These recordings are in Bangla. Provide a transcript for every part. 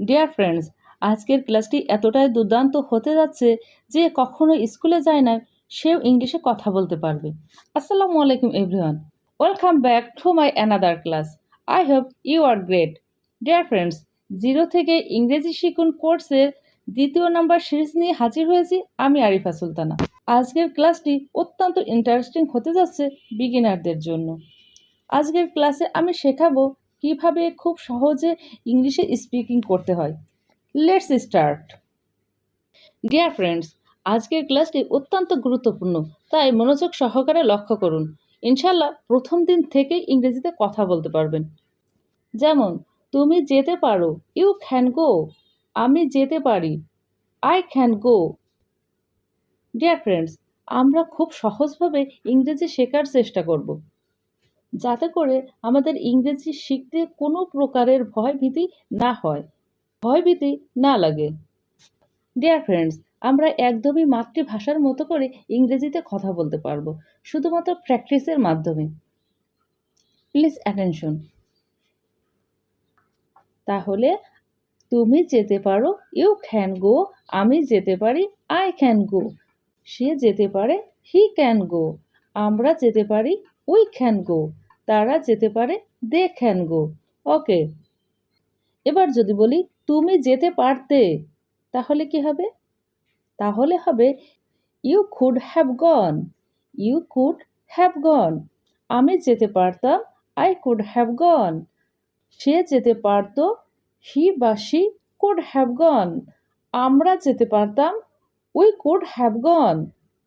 ডিয়ার ফ্রেন্ডস আজকের ক্লাসটি এতটাই দুর্দান্ত হতে যাচ্ছে যে কখনো স্কুলে যায় না, সেও ইংলিশে কথা বলতে পারবে। আসসালামু আলাইকুম everyone welcome back to my another class I hope you are great dear friends zero থেকে ইংরেজি শিখুন কোর্সের দ্বিতীয় নাম্বার সিরিজ নিয়ে হাজির হয়েছি আমি আরিফা সুলতানা। আজকের ক্লাসটি অত্যন্ত ইন্টারেস্টিং হতে যাচ্ছে বিগিনারদের জন্য। আজকের ক্লাসে আমি শেখাবো কীভাবে খুব সহজে ইংলিশে স্পিকিং করতে হয়? লেটস স্টার্ট ডিয়ার ফ্রেন্ডস আজকের ক্লাসটি অত্যন্ত গুরুত্বপূর্ণ, তাই মনোযোগ সহকারে লক্ষ্য করুন। ইনশাল্লাহ প্রথম দিন থেকেই ইংরেজিতে কথা বলতে পারবেন। যেমন, তুমি যেতে পারো ইউ ক্যান গো আমি যেতে পারি I can go dear friends আমরা খুব সহজভাবে ইংরেজি শেখার চেষ্টা করব। যাতে করে আমাদের ইংরেজি শিখতে কোনো প্রকারের ভয় ভীতি না হয় ভয় ভীতি না লাগে। ডিয়ার ফ্রেন্ডস আমরা একদমই মাতৃভাষার মতো করে ইংরেজিতে কথা বলতে পারব, শুধুমাত্র প্র্যাকটিসের মাধ্যমে। প্লিজ অ্যাটেনশন তাহলে তুমি যেতে পারো ইউ ক্যান গো আমি যেতে পারি আই ক্যান গো সে যেতে পারে হি ক্যান গো আমরা যেতে পারি উই ক্যান গো তারা যেতে পারে দে ক্যান গো। ওকে। এবার যদি বলি, তুমি যেতে পারতে, তাহলে কি হবে? তাহলে হবে you could have gone you could have gone আমি যেতে পারতাম আই কুড হ্যাভ গন সে যেতে পারত হি বা সি কুড হ্যাভ গন আমরা যেতে পারতাম উই কুড হ্যাভ গন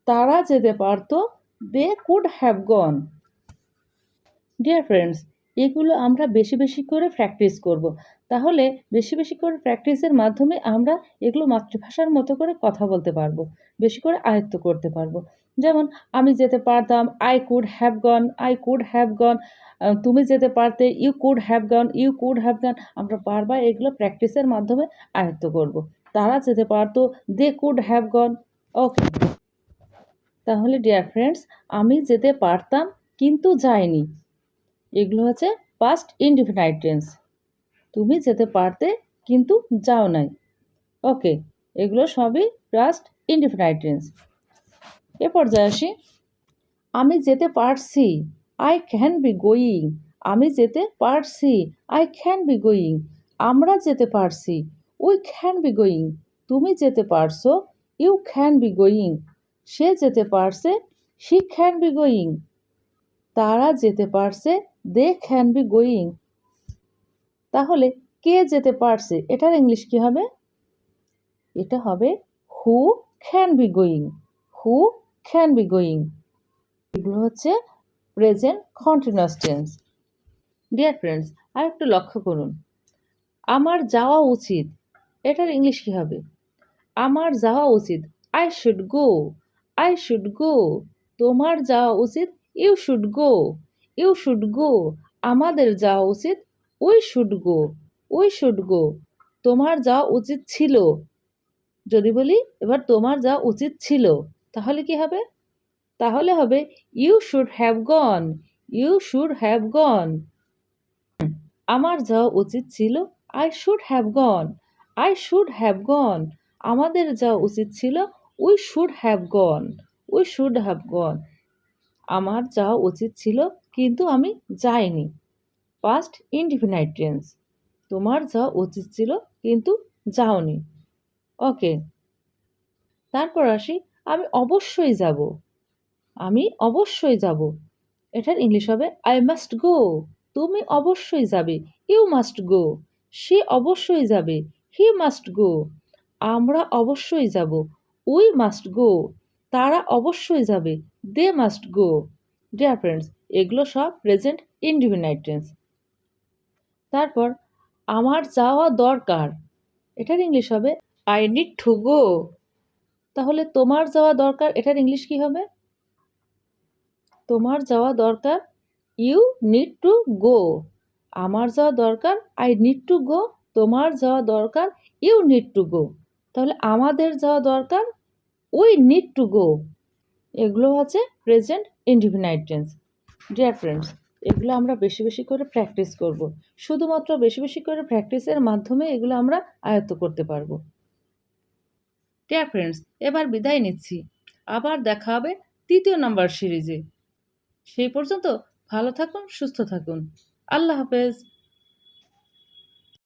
তারা যেতে পারত they could have gone dear friends এগুলো আমরা বেশি বেশি করে প্র্যাকটিস করব। তাহলে বেশি বেশি করে প্র্যাকটিসের মাধ্যমে আমরা এগুলো মাতৃভাষার মতো করে কথা বলতে পারব, বেশি করে আয়ত্ত করতে পারব যেমন, আমি যেতে পারতাম I could have gone I could have gone তুমি যেতে পারতে you could have gone you could have gone আমরা বারবার এগুলো প্র্যাকটিসের মাধ্যমে আয়ত্ত করব। তারা যেতে পারতো they could have gone okay তাহলে ডিয়ার ফ্রেন্ডস আমি যেতে পারতাম, কিন্তু যাইনি এগুলো হচ্ছে পাস্ট ইনডিফিনাইট টেন্স তুমি যেতে পারতে কিন্তু যাও নাই। ওকে এগুলো সবই পাস্ট ইনডিফিনাইট টেন্স এ পর্যায়ে আসি। আমি যেতে পারছি আই ক্যান বি গোয়িং আমি যেতে পারছি আই ক্যান বি গোয়িং আমরা যেতে পারছি উই ক্যান বি গোয়িং তুমি যেতে পারছ ইউ ক্যান বি গোয়িং সে যেতে পারছে শি ক্যান বি গোয়িং তারা যেতে পারছে দে ক্যান বি গোয়িং তাহলে কে যেতে পারছে? এটার ইংলিশ কি হবে? এটা হবে who can be going who can be going এগুলো হচ্ছে present continuous tense dear friends আর একটু লক্ষ্য করুন। আমার যাওয়া উচিত। এটার ইংলিশ কী হবে? আমার যাওয়া উচিত। I should go I should go তোমার যাওয়া উচিত। You should go you should go. আমাদের যাওয়া উচিত, we should go, we should go. তোমার যাওয়া উচিত ছিল। যদি বলি, এবার তোমার যাওয়া উচিত ছিল, তাহলে কি হবে? তাহলে হবে, you should have gone, you should have gone. আমার যাওয়া উচিত ছিল, I should have gone, I should have gone. আমাদের যাওয়া উচিত ছিল, we should have gone, we should have gone. আমার যাওয়া উচিত ছিল কিন্তু আমি যাইনি। পাস্ট ইনডিফিনাইট টেন্স তোমার যাওয়া উচিত ছিল কিন্তু যাওনি। ওকে তারপর আসি, আমি অবশ্যই যাব। আমি অবশ্যই যাব। এটার ইংলিশ হবে আই মাস্ট গো তুমি অবশ্যই যাবে। ইউ মাস্ট গো সে অবশ্যই যাবে। হি মাস্ট গো আমরা অবশ্যই যাব। উই মাস্ট গো তারা অবশ্যই যাবে। They must go dear friends এগুলো সব প্রেজেন্ট ইনডিফিনাইট টেন্স তারপর, আমার যাওয়া দরকার। এটার ইংলিশ হবে আই নিড টু গো তাহলে তোমার যাওয়া দরকার, এটার ইংলিশ কি হবে? তোমার যাওয়া দরকার ইউ নিড টু গো আমার যাওয়া দরকার আই নিড টু গো তোমার যাওয়া দরকার ইউ নিড টু গো তাহলে আমাদের যাওয়া দরকার উই নিড টু গো এগুলো হচ্ছে present indefinite tense dear friends এগুলো আমরা বেশি বেশি করে প্র্যাকটিস করব। শুধুমাত্র বেশি বেশি করে প্র্যাকটিসের মাধ্যমে এগুলো আমরা আয়ত্ত করতে পারব। ডিয়ার ফ্রেন্ডস এবার বিদায় নিচ্ছি। আবার দেখা হবে তৃতীয় নাম্বার সিরিজে সেই পর্যন্ত ভালো থাকুন, সুস্থ থাকুন। আল্লাহ হাফেজ।